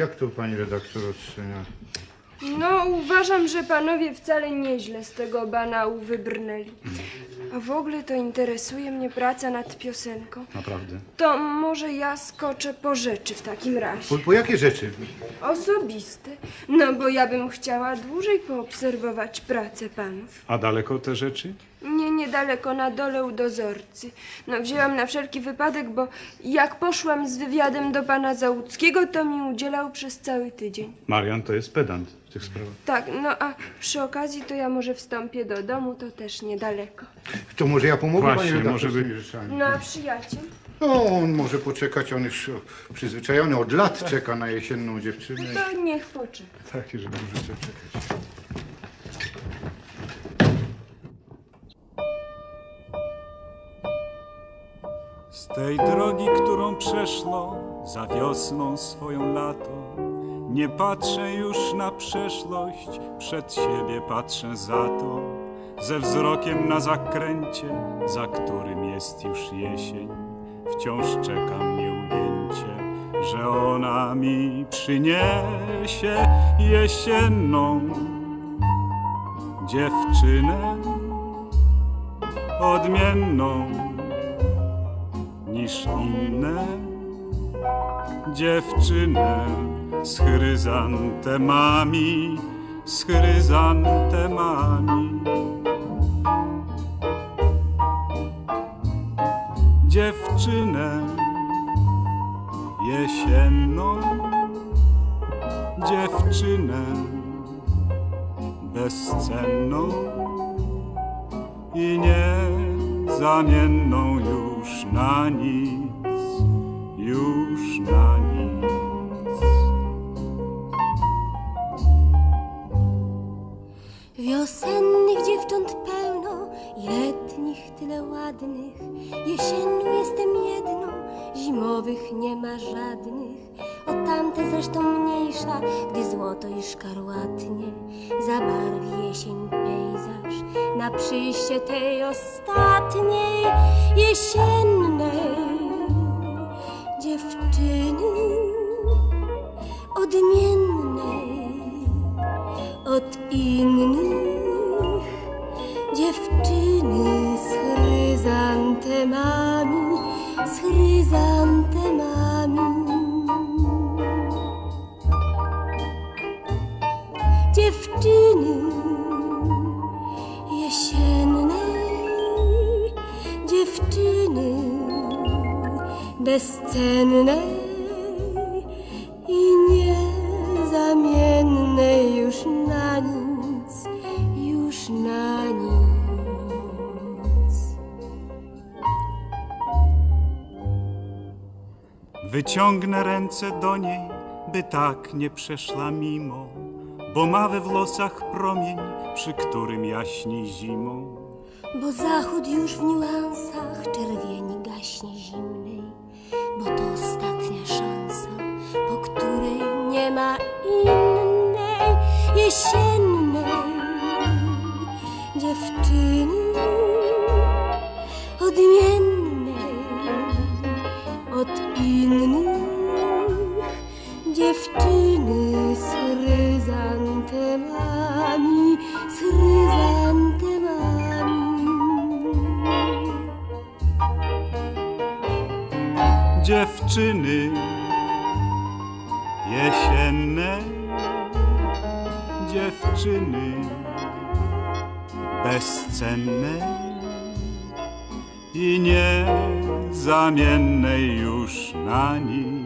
Jak to pani redaktor ocenia? No, uważam, że panowie wcale nieźle z tego banału wybrnęli. A w ogóle to interesuje mnie praca nad piosenką. Naprawdę. To może ja skoczę po rzeczy w takim razie. Po, po jakie rzeczy? Osobiste. No, bo ja bym chciała dłużej poobserwować pracę panów. A daleko te rzeczy? Nie, niedaleko na dole u dozorcy. No, wzięłam na wszelki wypadek, bo jak poszłam z wywiadem do pana Załuckiego, to mi udzielał przez cały tydzień. Marian to jest pedant w tych sprawach. Tak, no a przy okazji to ja może wstąpię do domu, to też niedaleko. To może ja pomogę Właśnie, pani może by-? No a przyjaciel? No, on może poczekać, on już przyzwyczajony od lat czeka na jesienną dziewczynę. To niech poczeka. Takie, że może czekać. Z tej drogi, którą przeszło za wiosną swoją lato, nie patrzę już na przeszłość, przed siebie patrzę za to, ze wzrokiem na zakręcie, za którym jest już jesień. Wciąż czekam nieugięcie, że ona mi przyniesie jesienną dziewczynę odmienną niż inne dziewczynę z chryzantemami, z chryzantemami. Dziewczynę jesienną, dziewczynę bezcenną i niezamienną już na nic, już na nic. Wiosennych dziewcząt pełno i letnich tyle ładnych. Jesienną jestem jedną, zimowych nie ma żadnych. O tamte zresztą mniejsza, gdy złoto i szkarłatnie zabarwi jesień pejzaż na przyjście tej ostatniej od innych dziewczyny z chryzantemami, z chryzantemami. Dziewczyny jesiennej, dziewczyny bezcennej i już na nic, już na nic. Wyciągnę ręce do niej, by tak nie przeszła mimo, bo ma we włosach promień, przy którym jaśni zimą. Bo zachód już w niuansach czerwieni gaśnie zimnej, bo to ostatnia szansa, po której nie ma innej jesiennej dziewczyny odmiennej od innych dziewczyny z chryzantemami, z chryzantemami. Dziewczyny jesienne, dziewczyny. Bezcenne i niezamienne już na nic,